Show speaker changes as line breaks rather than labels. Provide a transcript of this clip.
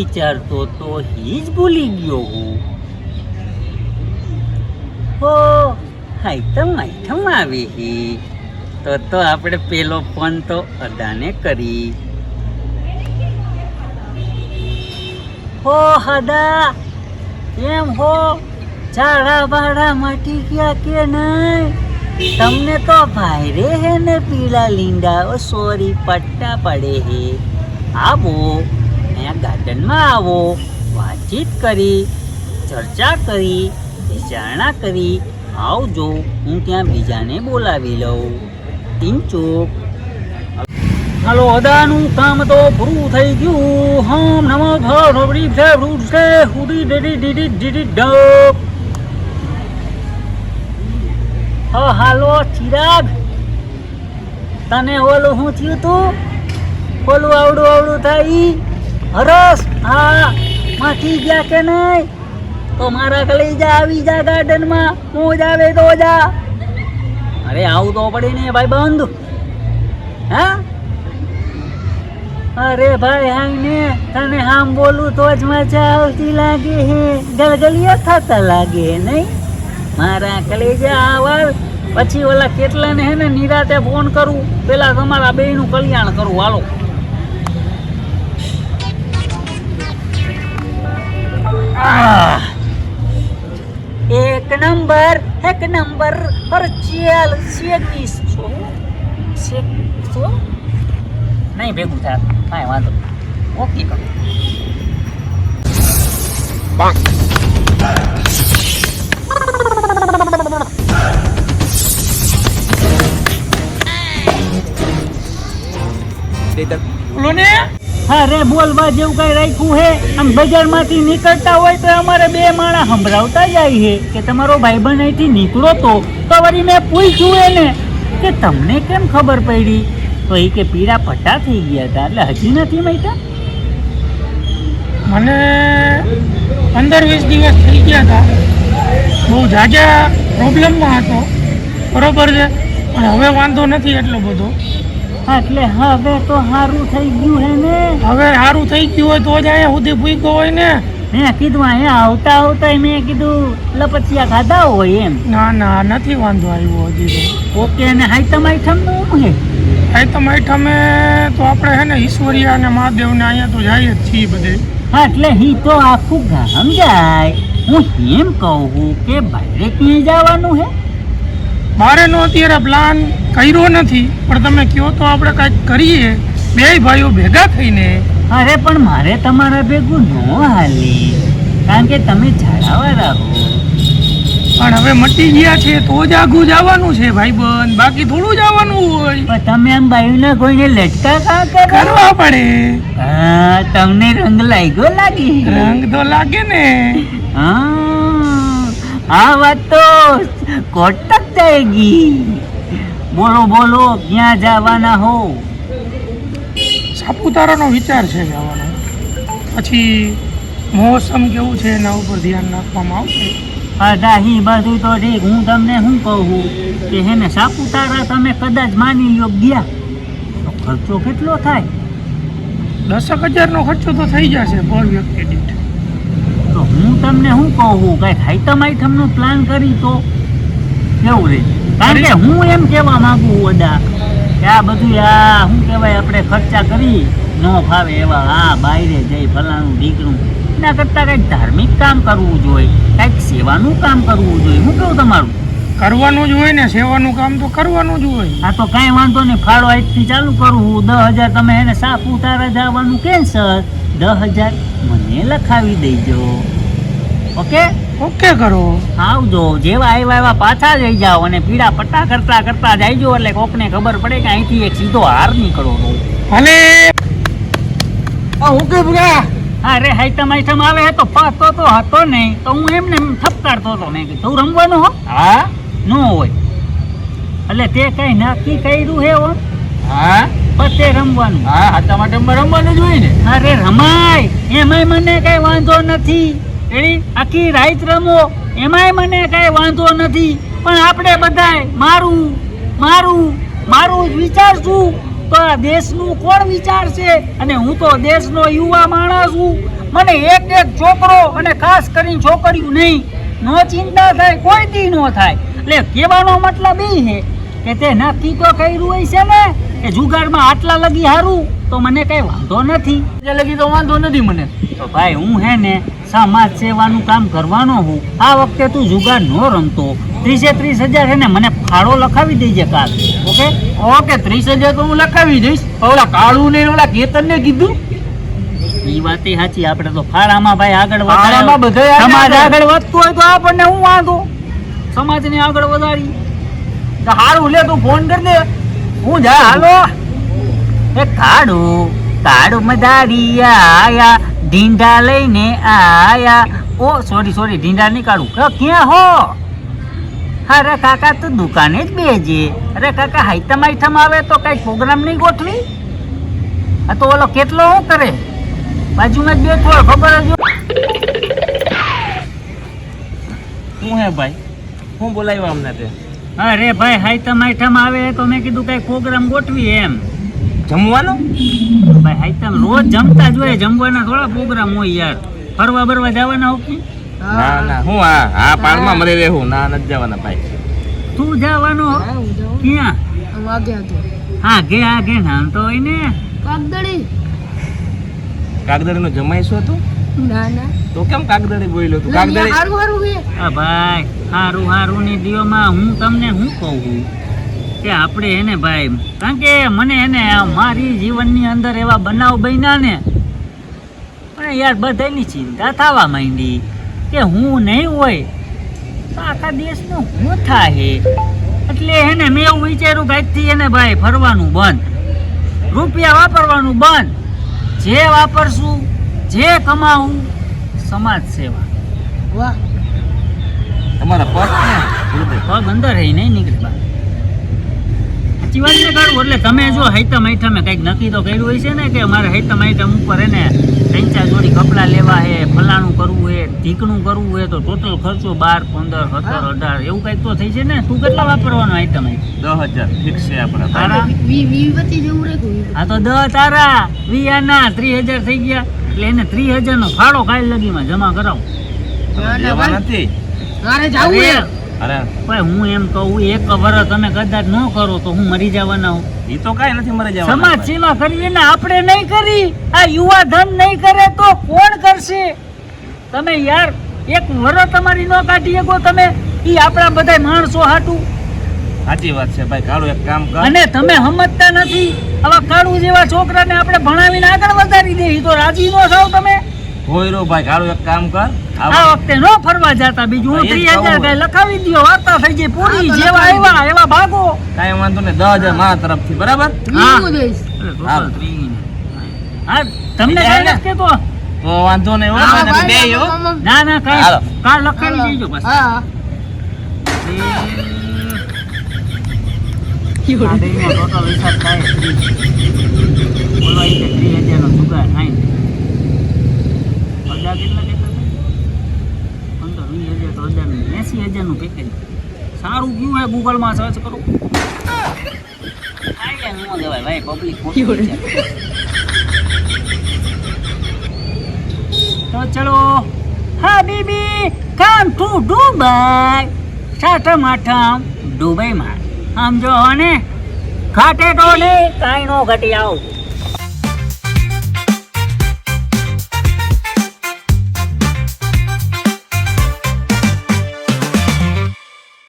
વિચારતો તો હી ભૂલી ગયો હું. હો આઈટમ આઈટમ આવી હી. તો તો આપણે પેલો ફોન તો અદાને કરી. હો, હદા કેમ હો ઝાડા બાળા માટી ગયા કે નહીં? તમને તો ભાઈરે હે ને પીળા લીંડા, ઓ સોરી, પટ્ટા પડે હે. આવો અહીંયા ગાર્ડનમાં આવો, વાતચીત કરી, ચર્ચા કરી, વિચારણા કરી. આવજો, હું ત્યાં બીજાને બોલાવી લઉં. ટીંચોક હાલો, અદાનું કામ તો પૂરું થઈ ગયું. હમ, નમો ભગવતી છે રૂટ છે હુડી ડેડી, ડીડી ડીડી ડબ હ, હાલો, ચિરાગ. તને ઓલું શું થયું તું? ઓલું આવડું આવડું થાય? હરસ, હા માથી ગયા કે નહીં? તો મારા કલેજા આવી જા ગાર્ડનમાં મોજ આવે તો જા. અરે, આવું તો પડે ને ભાઈ, બંધ. હા? અરે ભાઈ હાઈ ને તને આમ બોલું તો જ મજા આવતી લાગે હે. ગલગલિયા થતા લાગે નહીં? મારા કલેજા આવા. પછી ઓલા કેટલા ને હે ને નિરાતે ફોન કરું. પેલા તમારા બેનું કલ્યાણ કરું, હાલો. એક નંબર એક નંબર પર ચેલ શેકીશ છો. શેકશો નહીં ભેગું થાય કાંઈ વાંધો નહીં. ઓકે કરો.
બોલો ને
અરે બોલવા જેવું કઈ રાખ્યું હે? આમ બજારમાંથી નીકળતા હોય તો અમારે બે માણા સંભળાવતા જાય હે કે તમારો ભાઈબંધ અહીંથી નીકળો તો. તો વળી મેં પૂછ્યું એને કે તમને કેમ ખબર પડી? તો એ કે પીળા પટ્ટા થઈ ગયા હતા. એટલે હજી નથી મહિતા
મને પંદર વીસ દિવસ થઈ ગયા હતા. બહુ જાજા પ્રોબ્લેમમાં હતો. બરોબર છે? પણ હવે વાંધો નથી એટલો બધો.
એટલે હવે તો સારું થઈ ગયું હે ને?
હવે સારું થઈ ગયું હોય તો જ અહીંયા સુધી ભૂગ્યો હોય ને.
મેં કીધું અહીંયા આવતા આવતા મેં કીધું લપચિયા ખાધા હોય એમ.
ના ના નથી વાંધો આવ્યો હજી
ઓકે ને હાઈટમ આઈટમનું શું હે
આઈટમ આઈટમે તો આપણે છે ને ઈશ્વરિયા અને મહાદેવને અહીંયા તો જઈએ જ છીએ બધે.
હા એટલે હી તો આખું ગામ જાય હું એમ કહું કે બહારે ક્યાંય જવાનું હે?
મારેનો અત્યારે પ્લાન કર્યો નથી પણ તમે કહો તો આપણે કંઈક કરીએ. બે ભાઈઓ ભેગા થઈને.
અરે પણ મારે તમારા ભેગું ન હાલી કારણ કે તમે ઝાડાવાળા હો.
પણ હવે મટી ગયા છે તો જ આગું જવાનું છે ભાઈબંધ. બાકી થોડું જવાનું હોય.
પણ તમે આમ બાયુના કોઈને લટકા કા
કરવા પડે.
હા તમને રંગ લાગ્યો લાગી?
રંગ તો લાગે ને.
હા આ વાત તો કોટક જાયગી બોલો બોલો ક્યાં જવાના હો?
સાપુતારાનો વિચાર છે જવાનો. પછી મોસમ કેવું છે એના ઉપર ધ્યાન રાખવામાં આવશે?
અઢાહી બાજુ તો ઠીક. હું તમને શું કહું? કે હે ને સાપુતારા તમે કદાચ માની લો ગયા. તો ખર્ચો કેટલો થાય?
દસક હજારનો ખર્ચો તો થઈ જશે પર વ્યક્તિ દીઠ.
તો હું તમને શું કહું? કાંઈક આઈટમ આઈટમનો પ્લાન કરી તો? કેવું રહે? કારણ કે હું એમ કહેવા માંગુ ઓડા કે આ બધું આ શું કહેવાય આપણે ખર્ચા કરી ન ફાવે એવા આ બાયરે જઈ ફલાણું ઢીકણું. એના કરતાં કંઈક ધાર્મિક કામ કરવું જોઈએ કંઈક સેવાનું કામ કરવું જોઈએ. હું કહું તમારું?
કરવાનું જ હોય ને સેવાનું કામ તો કરવાનું જ હોય.
આ તો કાંઈ વાંધો નહીં ફાળો આજથી ચાલુ કરું દસ હજાર તમે એને સાફ ઉતારા જવાનું કેન્સર દસ હજાર મને લખાવી દેજો. ઓકે?
ઓકે કરો.
આવજો. જેવા આવ્યા એવા પાછા જઈ જાઓ અને પીડા પટ્ટા કરતા કરતા જાયજો એટલે કોકને ખબર પડે કે અહીંથી એક સીધો હાર નીકળો તો
ભલે આ હું કે બુગા
અરે હાઈટમ આઈટમ આવે તો પાતો તો હતો નહીં. તો હું એમને થપકારતો હતો. મેં કીધું તું રમવાનું હો? હા? ન હોય. એટલે તે કઈ નક્કી કર્યું હે હો? હા? પતે રમવાનું. હા હાથા માટે રમવાનું જ હોય ને. અરે રમાય. એમાંય મને કઈ વાંધો નથી. એની આખી રાઈત રમો, એમાંય મને કાંઈ વાંધો નથી, પણ આપણે બધાય મારું મારું મારું જ વિચારશું તો આ દેશનું કોણ વિચારશે અને હું તો દેશનો યુવા માણસ છું. મને એક એક છોકરો અને ખાસ કરીને છોકરીઓ નહીં, નો ચિંતા થાય કોઈ દી નો થાય. એટલે કહેવાનો મતલબ એ છે કે તે નક્કી તો કર્યું હોય છે ને, કે જુગાડમાં આટલા લગી હારું તો મને કઈ વાંધો નથી.
એટલે લગી તો વાંધો નથી મને.
તો ભાઈ હું હે ને સમાજ સેવાનું કામ કરવાનો હું. આ વખતે તું જુગાર ન રમતો. ત્રીસે ત્રીસ હજાર છે ને મને ફાળો લખાવી દેજે કાલ. ઓકે?
ઓકે ત્રીસ હજાર તો હું લખાવી દઈશ. ઓલા કાળું ને ઓલા કેતન ને કીધું.
એ વાત એ સાચી આપણે તો ફાળામાં ભાઈ આગળ
ફાળામાં
વધારે સમાજ
આગળ.
આગળ વધતું હોય તો આપણને હું વાંધો? સમાજને આગળ વધારી.
સારું લે તું ફોન કરી દે. હું જા હાલો.
એ કાળુ કાળુ મદારિયા આયા ઢીંઢા લઈને આયા. ઓ સોરી સોરી ઢીંઢા નહીં કાઢું ક- ક્યાં હો? અરે કાકા તું દુકાને જ બેજે. અરે કાકા હાઈતમ આઈટમ આવે તો કઈ પ્રોગ્રામ નહીં ગોઠવી? આ તો ઓલો કેટલો શું કરે? બાજુમાં જ બેઠો ખબર જ શું
હે ભાઈ? હું બોલાવ્યો અમને તે?
અરે ભાઈ હાઈતમ આઈટમ આવે તો મેં કીધું કઈ પ્રોગ્રામ ગોઠવી એમ.
જમવાનું?
ભાઈ હાઈતમ રોજ જમતા જ હોય જમવાના થોડા પ્રોગ્રામ હોય યાર. ફરવા બરવા જવાના હોકી
ના ના હું આ આ પાળમાં મરે રહેવું. ના ન જવાના ભાઈ.
તું જવાનો? ક્યાં? હા ગે આ ગે નામ તો હોય ને.
કાગદડી નું જમાઈ શું હતું તો કેમ કાગદડી બોલ્યો તું? કાગદડી
આ ભાઈ હારું હારું ની દિયોમાં હું તમને હું કહું? છું કે આપણે એને ભાઈ કારણ કે મને એને મારી જીવનની અંદર એવા બનાવ બન્યા ને. પણ યાર બધાની ચિંતા થવા માંડી કે હું નહીં હોય તો આખા દેશનું શું થાય એટલે એને મેં એવું વિચાર્યું કે આજથી એને ભાઈ ફરવાનું બંધ. રૂપિયા વાપરવાનું બંધ. જે વાપરશું જે કમાવું સમાજ સેવા.
તમારા પગ ને
પગ અંદર રહી નહીં નીકળે વાત ને કાઢવું એટલે તમે જો હૈતમ હૈઠમે કંઈક નક્કી તો કર્યું હોય છે ને કે મારે હૈતમ આઈટમ ઉપર એને ત્રણ ચાર જોડી કપડાં લેવા હે ફલાણું કરવું હે ઢીકણું કરવું હે તો ટોટલ ખર્ચો બાર પંદર સત્તર અઢાર એવું કંઈક તો થઈ છે ને? તું કેટલા વાપરવાનો આઈટમ
દસ હજાર ફિક્સ છે આપણે
તારા? હા તો દસ તારા વી આના ત્રીસ હજાર થઈ ગયા. એટલે એને ત્રીસ હજાર નો ફાળો કાલ લગીમાં જમા કરાવો.
નથી.
તારે અરે,
અરે.
ભાઈ હું એમ કહું એક વર્ષ તમે કદાચ ન કરો તો હું મરી જવાના હું
એ તો કાંઈ નથી મરી જવાના.
સમાજ. સેવા કરવી ને આપણે નહીં કરી આ યુવા ધન નહીં કરે તો કોણ કરશે? તમે યાર એક વરસ તમારી ન કાઢી શકો તમે ઈ આપણા બધા માણસો હાટું.
સાચી વાત છે ભાઈ કાળું એક કામ કર.
અને તમે સમજતા નથી આવા કાળુ જેવા છોકરાને આપણે ભણાવીને આગળ વધારી દે એ તો રાજી નો થાવ તમે.
હોય રો ભાઈ કાળું એક કામ કર.
આ વખતે નો ફરવા જતા બીજું હું
એ જ
ત્રીસ હજાર
કહું.
કઈ લખાવી દ્યો વાર્તા થઈ જાય પૂરી જેવા આવ્યા એવા ભાગો.
કાઈ વાંધો દસ હજાર મારા તરફથી બરાબર?
હા.
દઈશ.
હા તમને કઈ
ને?
નથી કહેતો?
તો વાંધો નહીં હો
હા,
બે યો
ના ના કઈ કાલ લખાવી દેજો બસ.
હા.
total હિસાબ થાય ત્રીસ. બોલો અહીં કે ત્રીસ હજારનો જુગાર થાય ને. અડધા કેટલા કેટલા પંદર, વીસ હજાર તો હજારનું. એંસી હજારનું પેકેજ સારું કયું હોય ગૂગલમાં સર્ચ કરો. આઈડિયા ન હા બીબી કમ ટુ દુબઈ સાઠમ આઠમ, દુબઈમાં. સમજો ને ઘાટે તો નહીં, કાંઈ નો ઘટી આવું.